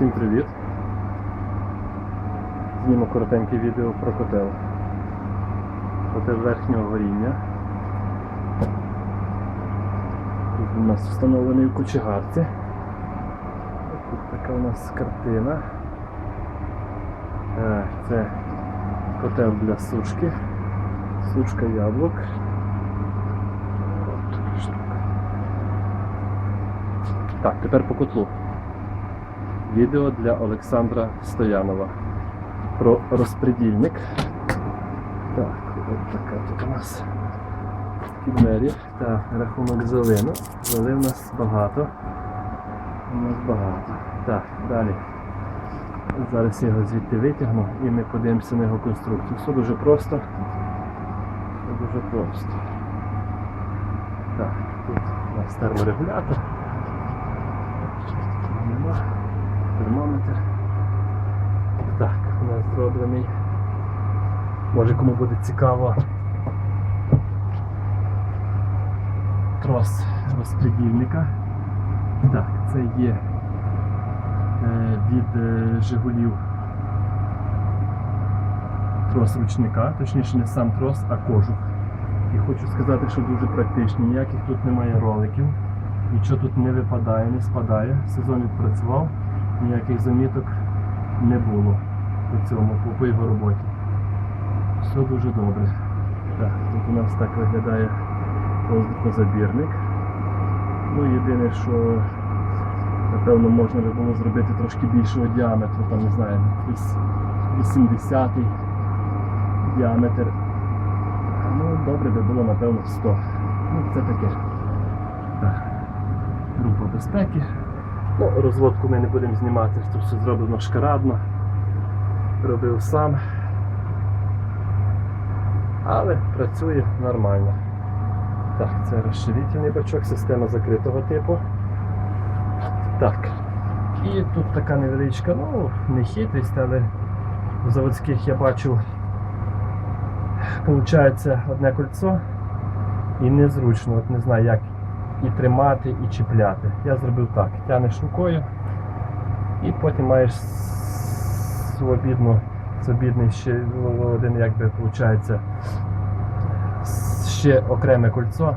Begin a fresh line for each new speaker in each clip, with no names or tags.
Всім привіт! Зніму коротеньке відео про котел. Котел верхнього горіння. Тут у нас встановлений в кочегарці. Тут така у нас картина. Е, Це котел для сушки. Сушка яблук. Так, тепер по котлу. Відео для Олександра Стоянова про розпредільник. Так, от така тут у нас такі двері. Так, рахунок залину. Зали в нас багато. У нас багато. Так, далі. Зараз я його звідти витягну і ми подивимося на його конструкцію. Все дуже просто. Все дуже просто. Так, тут у нас терморегулятор. Нема. Термометр. Так, у нас. Може кому буде цікаво. Трос розпредільника. Так, це є е, від е, Жигулів трос ручника, точніше не сам трос, а кожух. І хочу сказати, що дуже практичний. Ніяких тут немає роликів, нічого тут не випадає, не спадає. Сезон відпрацював, ніяких заміток не було по цьому, по, його роботі. Все дуже добре. Так, тут у нас так виглядає воздухозабірник. Ну, єдине, що напевно можна би було зробити трошки більшого діаметру, там не знаю, десь 80 діаметр. Ну, добре би було, напевно, 100. Ну, це таке. Так. Група безпеки. Ну, розводку ми не будемо знімати, тут все зроблено шкарадно. Робив сам. Але працює нормально. Так, це розширительний бачок, система закритого типу. Так. І тут така невеличка, ну, не хитрість, але в заводських я бачу, виходить одне кольцо і незручно, от не знаю як і тримати, і чіпляти. Я зробив так, тянеш рукою і потім маєш свобідно, свобідний ще ну, один, якби виходить, ще окреме кольцо,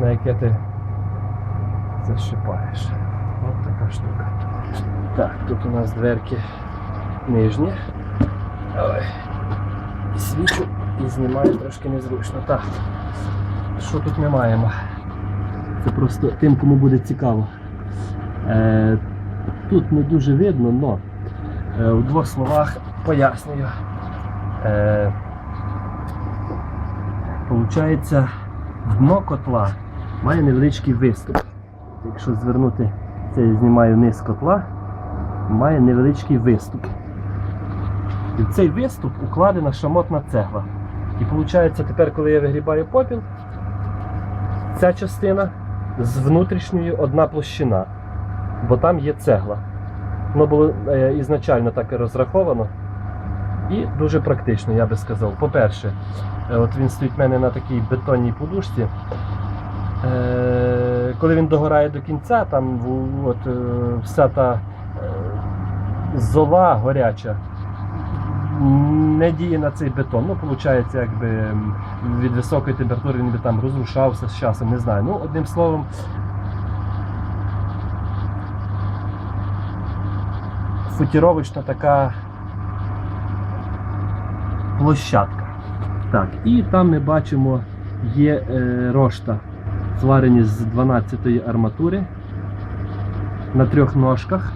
на яке ти защипаєш. Ось така штука. Так, тут у нас дверки нижні. Ой. Свічу і знімаю трошки незручно. Так, що тут ми маємо? Це просто тим, кому буде цікаво. Е, тут не дуже видно, але е, в двох словах пояснюю. Е, Получається, дно котла має невеличкий виступ. Якщо звернути це я знімаю низ котла, має невеличкий виступ. І в цей виступ укладена шамотна цегла. І виходить, тепер, коли я вигрібаю попіл, ця частина з внутрішньої одна площина, бо там є цегла. Воно було е, ізначально так і розраховано. І дуже практично, я би сказав. По-перше, е, от він стоїть в мене на такій бетонній подушці. Е, коли він догорає до кінця, там от, е, вся та е, зола горяча не діє на цей бетон. Ну, виходить, якби від високої температури він би там розрушався з часом, не знаю. Ну, одним словом, футіровочна така площадка. Так, і там ми бачимо є е, рошта, зварені з 12-ї арматури на трьох ножках,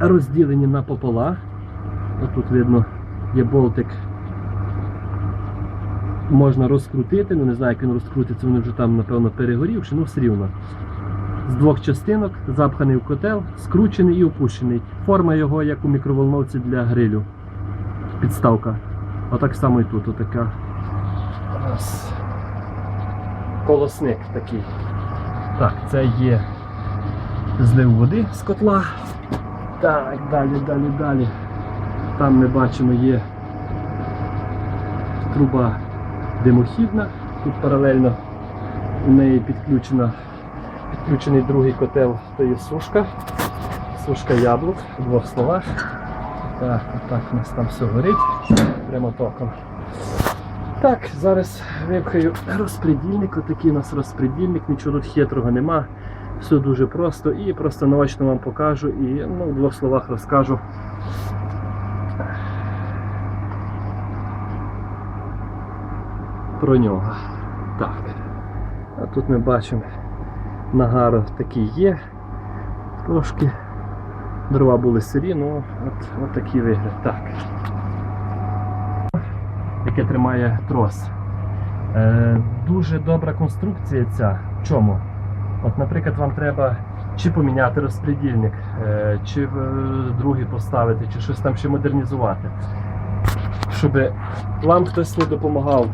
розділені на попола. Тут видно є болтик. Можна розкрутити, ну не знаю, як він розкрутиться, вони вже там, напевно, перегорівши, ну все рівно. З двох частинок, запханий в котел, скручений і опущений. Форма його, як у мікроволновці для грилю. Підставка. Отак само і тут. Отака. Раз. Колосник такий. Так, це є злив води з котла. Так, далі, далі, далі. Там ми бачимо є труба димохідна. Тут паралельно у неї підключена, підключений другий котел, то є сушка. Сушка яблук в двох словах. Так, отак у нас там все горить прямо током. Так, зараз випхаю розпредільник. Отакий у нас розпредільник, нічого тут хитрого нема. Все дуже просто і просто наочно вам покажу і ну, в двох словах розкажу. Про нього. Так. А тут ми бачимо нагар такий є. Трошки дрова були сирі, ну от, от такий вигляд. Так. Яке тримає трос. Е, дуже добра конструкція ця. В чому? От, наприклад, вам треба чи поміняти розпредільник, е, чи е, другий поставити, чи щось там ще модернізувати. Щоб вам хтось не допомагав,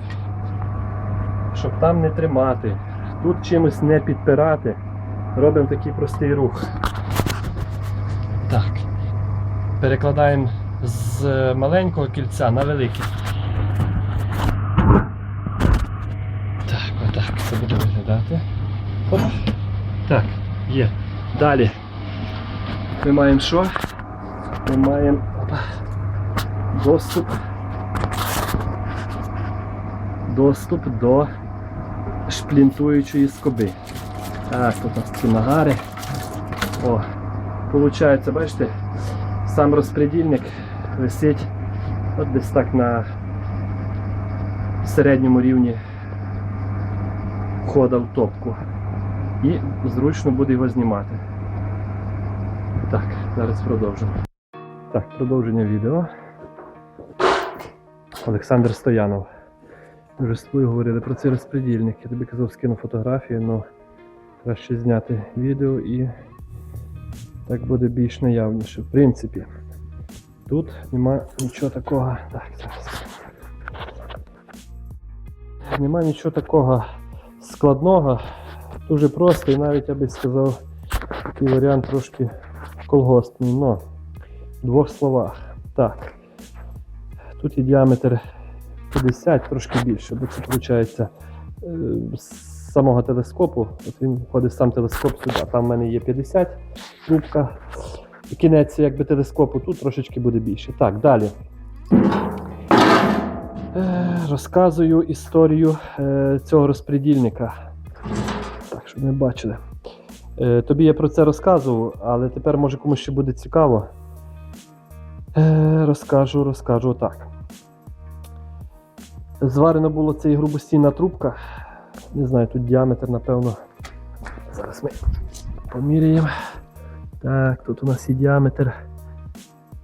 щоб там не тримати, тут чимось не підпирати. Робимо такий простий рух. Так. Перекладаємо з маленького кільця на велике. Так, отак це буде виглядати. Оп. Так, є. Далі. Ми маємо що? Ми маємо опа, доступ. Доступ до шплінтуючої скоби. Так, тут у нас такі нагари. О, Получається, бачите, сам розпредільник висить от десь так на середньому рівні входа в топку. І зручно буде його знімати. Так, зараз продовжимо. Так, продовження відео. Олександр Стоянов. Ми з тобою говорили про цей розпредільник. Я тобі казав, скину фотографію, але краще зняти відео і так буде більш наявніше. В принципі, тут нема нічого такого. Так, зараз. Нема нічого такого складного, дуже просто і навіть я би сказав, такий варіант трошки колгоспний, но в двох словах. Так. Тут є діаметр 50, трошки більше, бо це виходить з самого телескопу. От він входить сам телескоп сюди. Там в мене є 50 трубка. Кінець якби телескопу тут трошечки буде більше. Так, далі. Е, Розказую історію е, цього розпредільника. Так, щоб ми бачили. Е, Тобі я про це розказував, але тепер може комусь ще буде цікаво. Е, Розкажу, розкажу так. Зварено було цей грубостійна трубка. Не знаю, тут діаметр, напевно. Зараз ми поміряємо. Так, тут у нас є діаметр.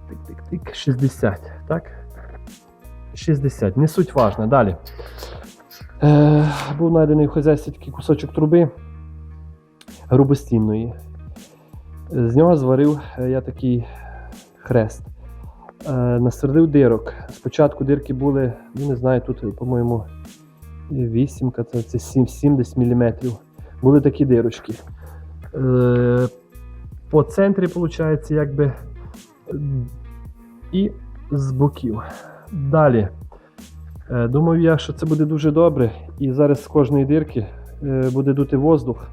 Тик-тик-тик, 60, так? 60. Не суть важна. Далі. Е, був знайдений в хазяйстві такий кусочок труби грубостінної. З нього зварив е, я такий хрест. Е, насердив дирок. Спочатку дирки були, ну не знаю, тут, по-моєму, вісімка, це, це 7, 70 мм. Були такі дирочки. Е, по центрі, виходить, якби і з боків. Далі. Е, Думав я, що це буде дуже добре, і зараз з кожної дирки е, буде дути воздух,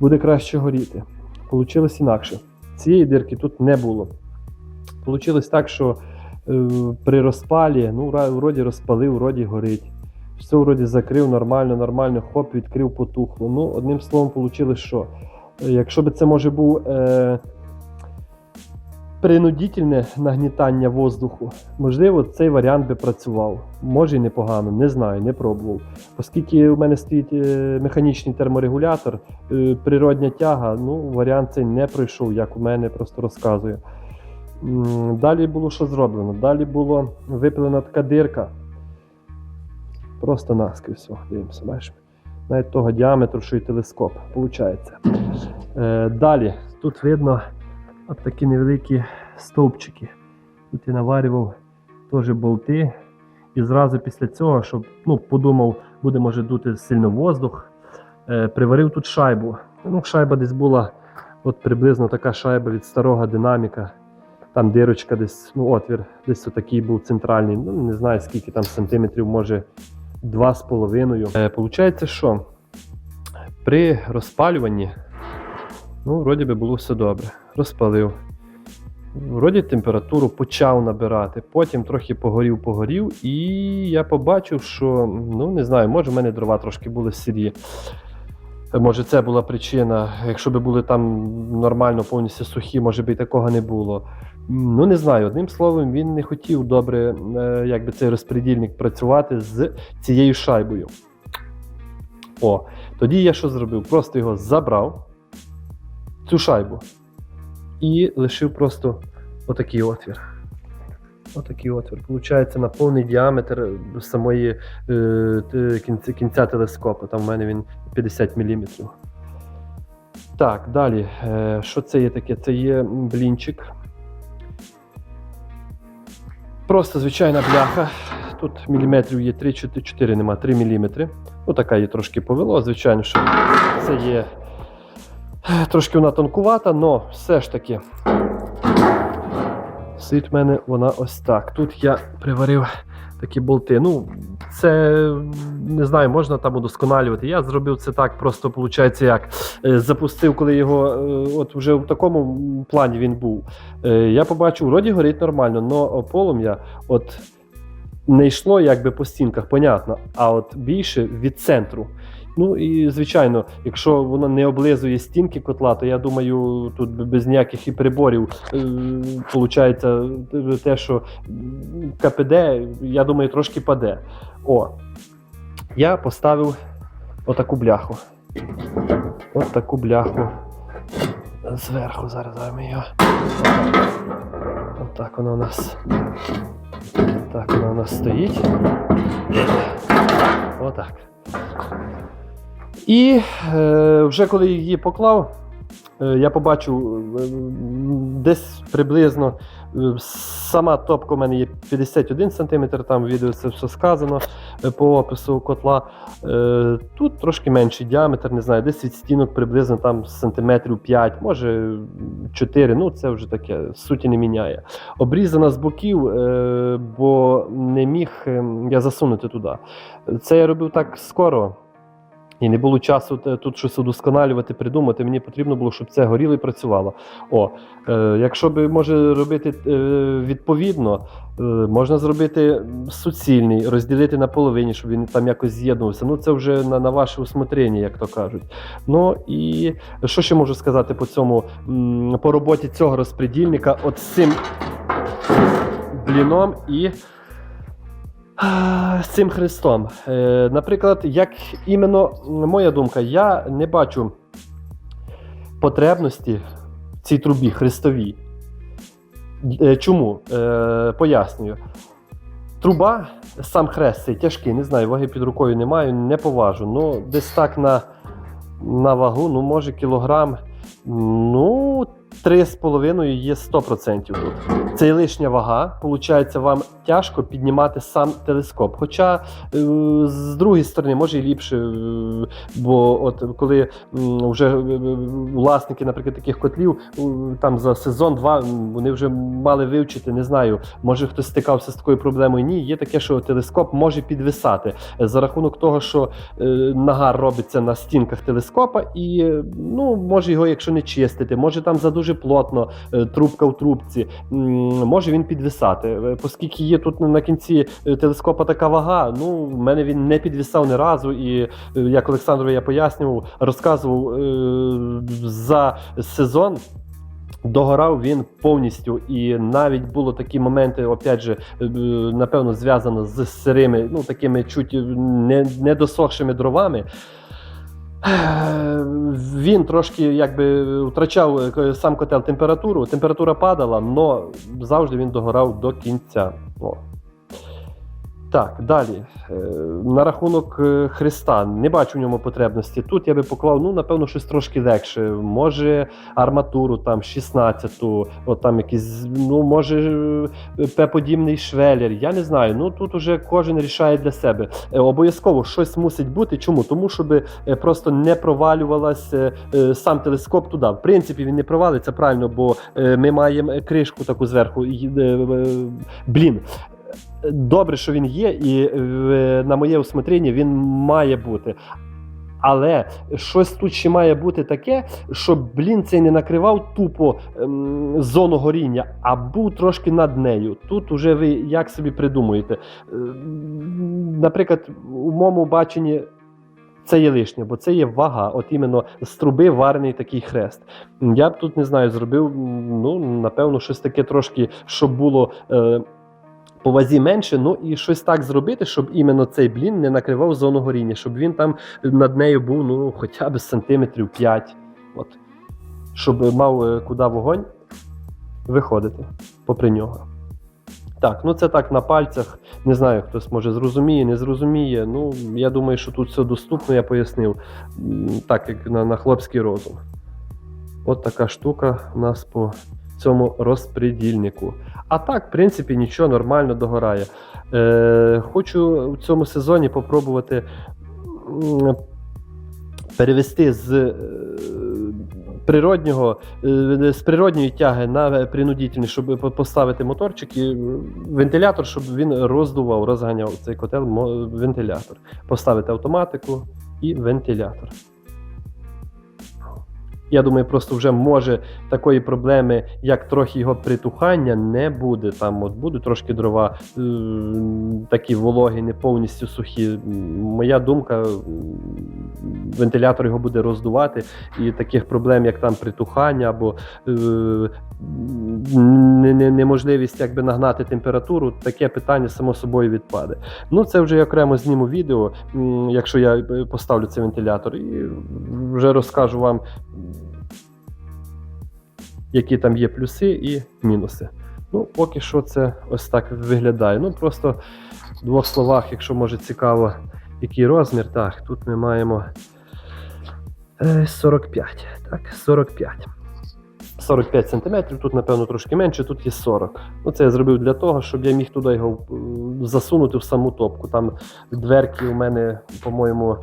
буде краще горіти. Получилось інакше. Цієї дирки тут не було. Получилось так, що е, при розпалі, ну, вроді розпалив, вроді горить. Все вроді закрив нормально, нормально, хоп, відкрив потухло. Ну, одним словом, вийшло, що е, якщо б це може був е, принудительне нагнітання воздуху, можливо, цей варіант би працював. Може і непогано, не знаю, не пробував. Оскільки у мене стоїть е, механічний терморегулятор, е, природня тяга, ну, варіант цей не пройшов, як у мене, просто розказую. Далі було що зроблено? Далі було випилена така дирка. Просто наскрізь, дивимося, бачиш? Навіть того діаметру, що і телескоп, виходить. Е, далі, тут видно от такі невеликі стовпчики. Тут я наварював теж болти. І зразу після цього, щоб ну, подумав, буде може дути сильно воздух, е, приварив тут шайбу. Ну, шайба десь була от приблизно така шайба від старого динаміка. Там дирочка десь, ну, отвір, десь отакий був центральний. Ну, не знаю скільки там сантиметрів, може два з половиною. Е, получається, що при розпалюванні Ну, вроді би було все добре. Розпалив. Вроді температуру почав набирати, потім трохи погорів, погорів, і я побачив, що ну не знаю, може в мене дрова трошки були сирі. Може, це була причина. Якщо б були там нормально повністю сухі, може би і такого не було. Ну, не знаю. Одним словом, він не хотів добре, е, якби цей розпредільник працювати з цією шайбою. О, тоді я що зробив? Просто його забрав, цю шайбу, і лишив просто отакий отвір. Отакий отвір. Получається на повний діаметр самої е, кінця, кінця телескопу. Там в мене він 50 мм. Так, далі. Е, що це є таке? Це є блінчик. Просто звичайна бляха. Тут міліметрів є 3-4, нема 3 мм. Ну, така є трошки повело, звичайно, що це є трошки вона тонкувата, але все ж таки. Сить в мене вона ось так. Тут я приварив такі болти. Ну, це не знаю, можна там удосконалювати. Я зробив це так, просто виходить, як е, запустив, коли його, е, от вже в такому плані він був. Е, Я побачив, вроді горить нормально, але полум'я от не йшло якби по стінках, понятно, а от більше від центру. Ну і звичайно, якщо воно не облизує стінки котла, то я думаю, тут без ніяких і приборів виходить те, що КПД, я думаю, трошки паде. О, я поставив отаку бляху. От таку бляху зверху. Зараз ми його. Отак воно у нас. Так воно у нас стоїть. Отак. І е, вже коли її поклав, е, я побачив е, десь приблизно е, сама топка у мене є 51 см, там в відео це все сказано е, по опису котла. Е, тут трошки менший діаметр, не знаю, десь від стінок приблизно там сантиметрів 5, може 4, ну це вже таке, суті не міняє. Обрізана з боків, е, бо не міг е, я засунути туди. Це я робив так скоро. І не було часу тут щось удосконалювати, придумати. Мені потрібно було, щоб це горіло і працювало. О, е, якщо би може робити е, відповідно, е, можна зробити суцільний, розділити на половині, щоб він там якось з'єднувався. Ну це вже на, на ваше усмотрення, як то кажуть. Ну і що ще можу сказати по цьому по роботі цього розпредільника? От з цим бліном і. А, З цим хрестом. Е, наприклад, як іменно моя думка, я не бачу потребності в цій трубі хрестовій. Е, чому? Е, пояснюю. Труба, сам хрест цей тяжкий, не знаю, ваги під рукою не маю, не поважу. Ну, десь так на, на вагу, ну, може, кілограм. Ну, 3,5 є 100% тут. Це лишня вага. Получається, вам тяжко піднімати сам телескоп. Хоча е, з другої сторони, може і ліпше, е, бо от коли вже е, власники, наприклад, таких котлів, там за сезон-два вони вже мали вивчити, не знаю, може хтось стикався з такою проблемою. Ні, є таке, що телескоп може підвисати за рахунок того, що нагар робиться на стінках телескопа, і ну, може його, якщо не чистити, може там за дуже плотно е, трубка в трубці, може він підвисати. Е, Оскільки є тут на кінці е, телескопа така вага, ну в мене він не підвисав ні разу. І як Олександрові я пояснював, розказував за сезон. Догорав він повністю, і навіть було такі моменти, опять же, напевно, зв'язано з сирими, ну такими чуть не, недосохшими дровами. Е, Він трошки якби втрачав е, сам котел температуру, температура падала, але завжди він догорав до кінця. О. Так, далі. Е, На рахунок е, Христа не бачу в ньому потребності. Тут я би поклав, ну, напевно, щось трошки легше. Може, арматуру там 16-ту, от там якийсь, ну, може, е, П-подібний швелер. Я не знаю. Ну тут уже кожен рішає для себе. Е, Обов'язково щось мусить бути. Чому? Тому, щоб е, просто не провалювалась е, е, сам телескоп туди. В принципі, він не провалиться правильно, бо е, ми маємо кришку таку зверху. е, е, Блін. Добре, що він є, і е, на моє усмотрення він має бути.
Але щось тут ще має бути таке, щоб блін цей не накривав тупо ем, зону горіння, а був трошки над нею. Тут уже ви як собі придумуєте. Е, Наприклад, у моєму баченні. Це є лишнє, бо це є вага, от іменно з труби варений такий хрест. Я б тут не знаю, зробив, ну, напевно, щось таке трошки, щоб було е, по вазі менше, ну і щось так зробити, щоб іменно цей блін не накривав зону горіння, щоб він там над нею був ну, хоча б сантиметрів 5. От. Щоб мав е, куди вогонь виходити попри нього. Так, ну це так на пальцях. Не знаю, хтось може зрозуміє, не зрозуміє. Ну, я думаю, що тут все доступно, я пояснив. Так, як на, на хлопський розум. От така штука у нас по цьому розпредільнику. А так, в принципі, нічого нормально догорає. Е, хочу в цьому сезоні попробувати перевести з е, природнього, е, з природньої тяги на принудительний, щоб поставити моторчик і вентилятор, щоб він роздував, розганяв цей котел вентилятор. Поставити автоматику і вентилятор. Я думаю, просто вже може такої проблеми, як трохи його притухання, не буде. Там от будуть трошки дрова е, такі вологі, не повністю сухі. Моя думка, вентилятор його буде роздувати, і таких проблем, як там притухання або е, не- не- неможливість якби нагнати температуру, таке питання само собою відпаде. Ну, це вже я окремо зніму відео, якщо я е, поставлю цей вентилятор, і вже розкажу вам, які там є плюси і мінуси. Ну, поки що це ось так виглядає. Ну, просто в двох словах, якщо може цікаво, який розмір. Так, тут ми маємо е, 45. Так, 45. 45 см, тут, напевно, трошки менше, тут є 40. Ну, це я зробив для того, щоб я міг туди його е, засунути в саму топку. Там дверки у мене, по-моєму, е,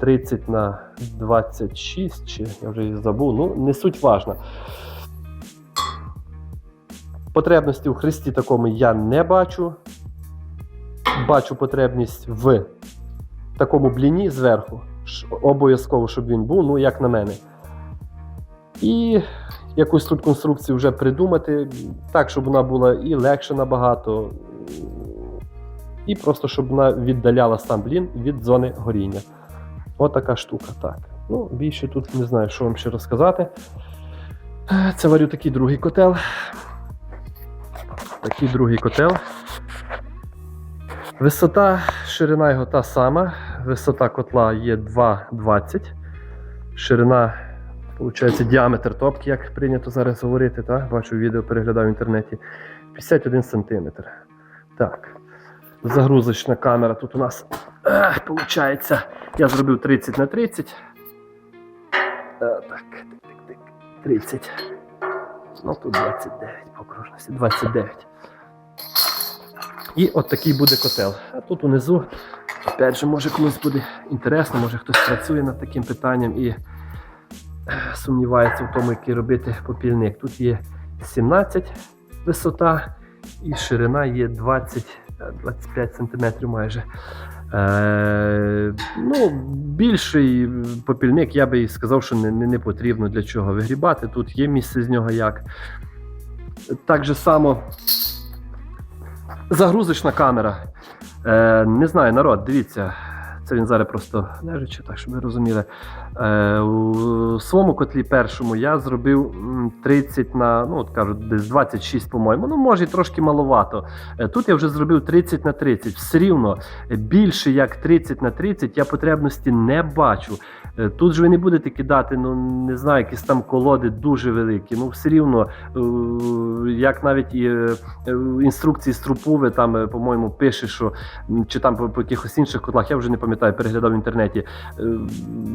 30 на 26, чи я вже їх забув. Ну, не суть важна. Потребності у хресті такому я не бачу. Бачу потребність в такому бліні зверху. Обов'язково, щоб він був, ну, як на мене. І якусь тут конструкцію вже придумати, так, щоб вона була і легше набагато, і просто щоб вона віддаляла сам блін від зони горіння. От така штука. Так. Ну, більше тут не знаю, що вам ще розказати. Це варю такий другий котел. Такий другий котел. Висота, ширина його та сама. Висота котла є 2,20. Ширина, виходить, діаметр топки, як прийнято зараз говорити. Так? Бачу відео, переглядав в інтернеті. 51 см. Так. Загрузочна камера тут у нас виходить. Я зробив 30 на 30. Е, Так, тик-тик-тик. 30. Ну тут 29 по окружності. 29. І от такий буде котел. А тут унизу, опять же, може комусь буде інтересно, може хтось працює над таким питанням і сумнівається в тому, який робити попільник. Тут є 17 висота і ширина є 20, е, 25 см майже. Е, ну, більший попільник, я би і сказав, що не, не, не потрібно для чого вигрібати. Тут є місце з нього як. Так же само загрузочна камера. Е, не знаю, народ, дивіться. Це він зараз просто лежачи, так щоб ви розуміли. Е, у своєму котлі першому я зробив 30 на, ну от кажуть, десь 26, по-моєму. Ну, може, і трошки маловато. Е, Тут я вже зробив 30 на 30. Все рівно е, більше як 30 на 30 я потребності не бачу. Е, Тут же ви не будете кидати, ну не знаю, якісь там колоди дуже великі. Ну, все рівно, як навіть і в інструкції з Трупуви, там, по-моєму, пише, що чи там по, по якихось інших котлах, я вже не пам'ятаю, переглядав в інтернеті.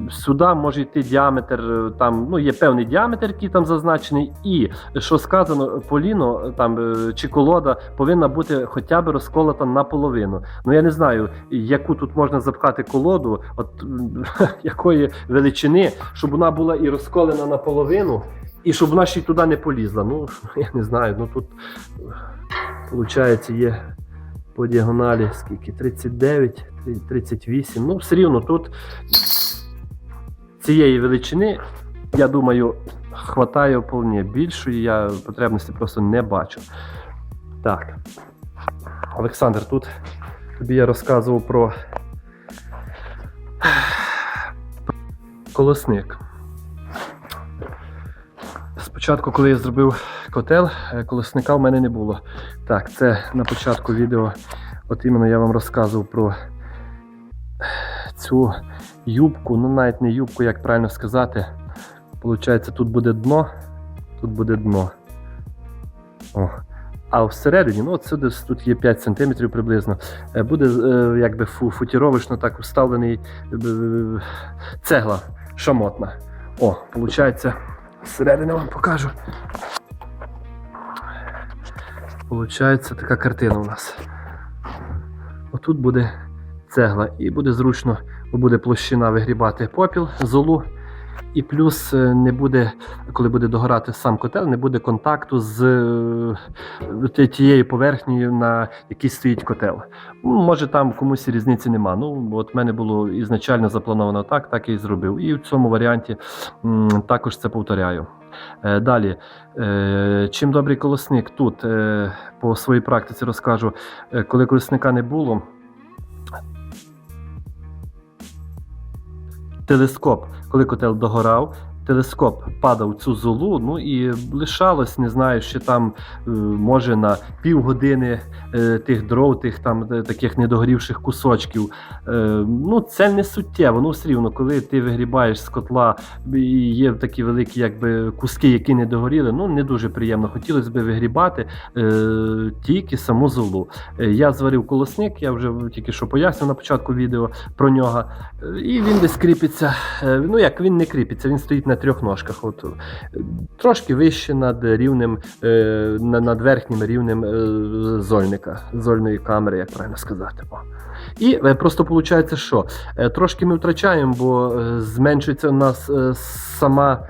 Сюди може йти діаметр, там ну є певний діаметр, який там зазначений, і що сказано, поліно там е, чи колода повинна бути хоча б розколота наполовину. Ну я не знаю, яку тут можна запхати колоду, от якої величини, щоб вона була і розколена наполовину, і щоб вона ще й туди не полізла. Ну я не знаю. Ну тут виходить є по діагоналі скільки? 39, 38. Ну, все рівно тут цієї величини, я думаю, хватає вполне. Більшої я потребності просто не бачу. Так. Олександр, тут тобі я розказував про колосник. Спочатку, коли я зробив котел, е, колосника в мене не було. Так, це на початку відео. От іменно я вам розказував про цю юбку, ну навіть не юбку, як правильно сказати. Получається, тут буде дно, тут буде дно. О. А всередині, ну от сюди тут є 5 см приблизно, е, буде е, якби фу, футіровочно так вставлений е, цегла шамотна. О, виходить, зсередини вам покажу. Получається така картина у нас. Отут буде цегла, і буде зручно, бо буде площина вигрібати попіл, золу. І плюс е, не буде, коли буде догорати сам котел, не буде контакту з е, тією поверхнею, на якій стоїть котел. Може там комусь різниці нема. Ну, от в мене було ізначально заплановано так, так і зробив. І в цьому варіанті також це повторяю. Е, Далі, чим добрий колосник тут по своїй практиці розкажу, коли колосника не було. Телескоп, коли котел догорав, телескоп падав цю золу, ну і лишалось, не знаю, ще там е, може на півгодини е, тих дров, тих там е, таких недогорівших кусочків. Ну, це не суттєво. Ну, все рівно, коли ти вигрібаєш з котла і є такі великі якби, куски, які не догоріли, ну не дуже приємно. Хотілося б вигрібати тільки саму золу. Я зварив колосник, я вже тільки що пояснив на початку відео про нього. І він десь кріпиться. Ну як він не кріпиться, він стоїть на трьох ножках. От, е, трошки вище над рівнем, е, над верхнім рівнем е, зольника, зольної камери, як правильно сказати. І просто виходить, що трошки ми втрачаємо, бо зменшується у нас сама.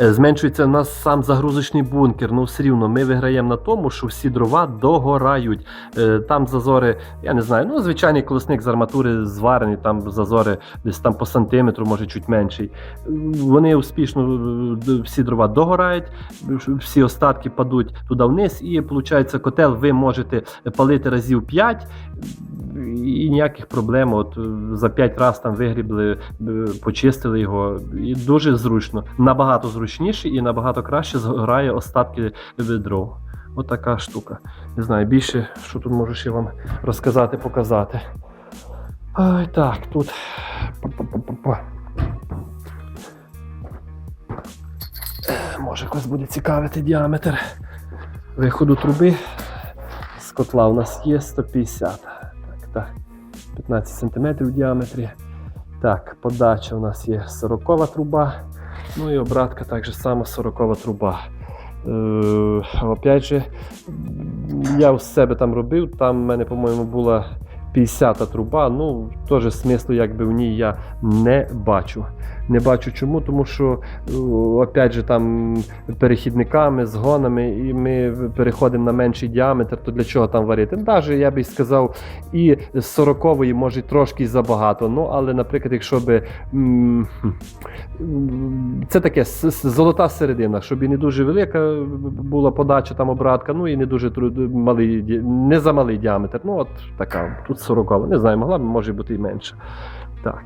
Е, Зменшується у нас сам загрузочний бункер. Ну, все рівно ми виграємо на тому, що всі дрова догорають. Е, Там зазори, я не знаю, ну звичайний колесник з арматури зварений, там зазори десь там по сантиметру, може чуть менший. Вони успішно е, всі дрова догорають, всі остатки падуть туди вниз, і виходить, котел ви можете палити разів 5, і ніяких проблем. От за 5 разів там вигрібли, почистили його. І дуже зручно. Набагато зручніше і набагато краще згорає остатки дров. От така штука. Не знаю, більше, що тут можу ще вам розказати, показати. Ой, так, тут. Е, Може, когось буде цікавити діаметр виходу труби. З котла у нас є 150. Так, так. 15 см в діаметрі. Так, подача у нас є 40 труба. Ну і обратка так же само 40 труба. Е, опять же, я у себе там робив, там в мене, по-моєму, була 50 труба. Ну, теж смислу якби в ній я не бачу. Не бачу чому, тому що е, опять же там перехідниками, згонами, і ми переходимо на менший діаметр, то для чого там варити? Навіть я би сказав, і з 40-ї може трошки забагато. Ну, але, наприклад, якщо би це таке золота середина, щоб і не дуже велика була подача там обратка, ну і не дуже малий, не за малий діаметр. Ну, от така, тут 40 Не знаю, могла б, може бути і менше. Так.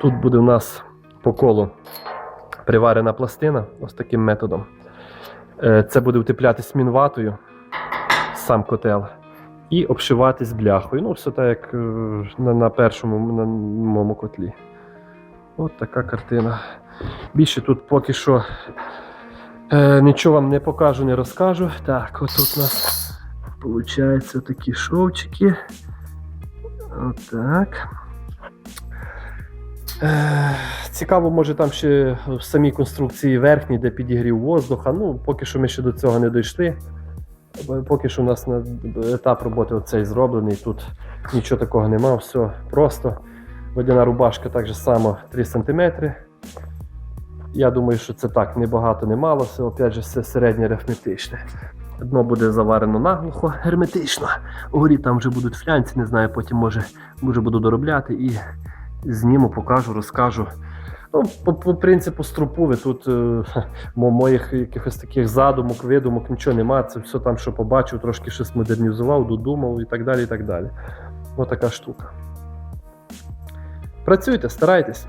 Тут буде у нас по колу приварена пластина ось таким методом. Е, Це буде утеплятись мінватою, сам котел, і обшиватись бляхою. Ну, все так, як е, на, першому на моєму котлі. От така картина. Більше тут поки що е, нічого вам не покажу, не розкажу. Так, отут у нас виходить такі шовчики. Отак. Е, Цікаво, може там ще в самій конструкції верхній, де підігрів воздуха. Ну, поки що ми ще до цього не дійшли. Поки що у нас на етап роботи оцей зроблений. Тут нічого такого нема, все просто. Водяна рубашка так же само 3 см. Я думаю, що це так небагато, не мало, все опять же все середнє арифметичне. Дно буде заварено наглухо, герметично. Угорі там вже будуть флянці, не знаю, потім може, може буду доробляти і зніму, покажу, розкажу. Ну, по, по принципу струпови тут е, моїх якихось таких задумок, видумок, нічого нема. Це все там, що побачив, трошки щось модернізував, додумав і так далі. і так далі. Ось така штука. Працюйте, старайтесь.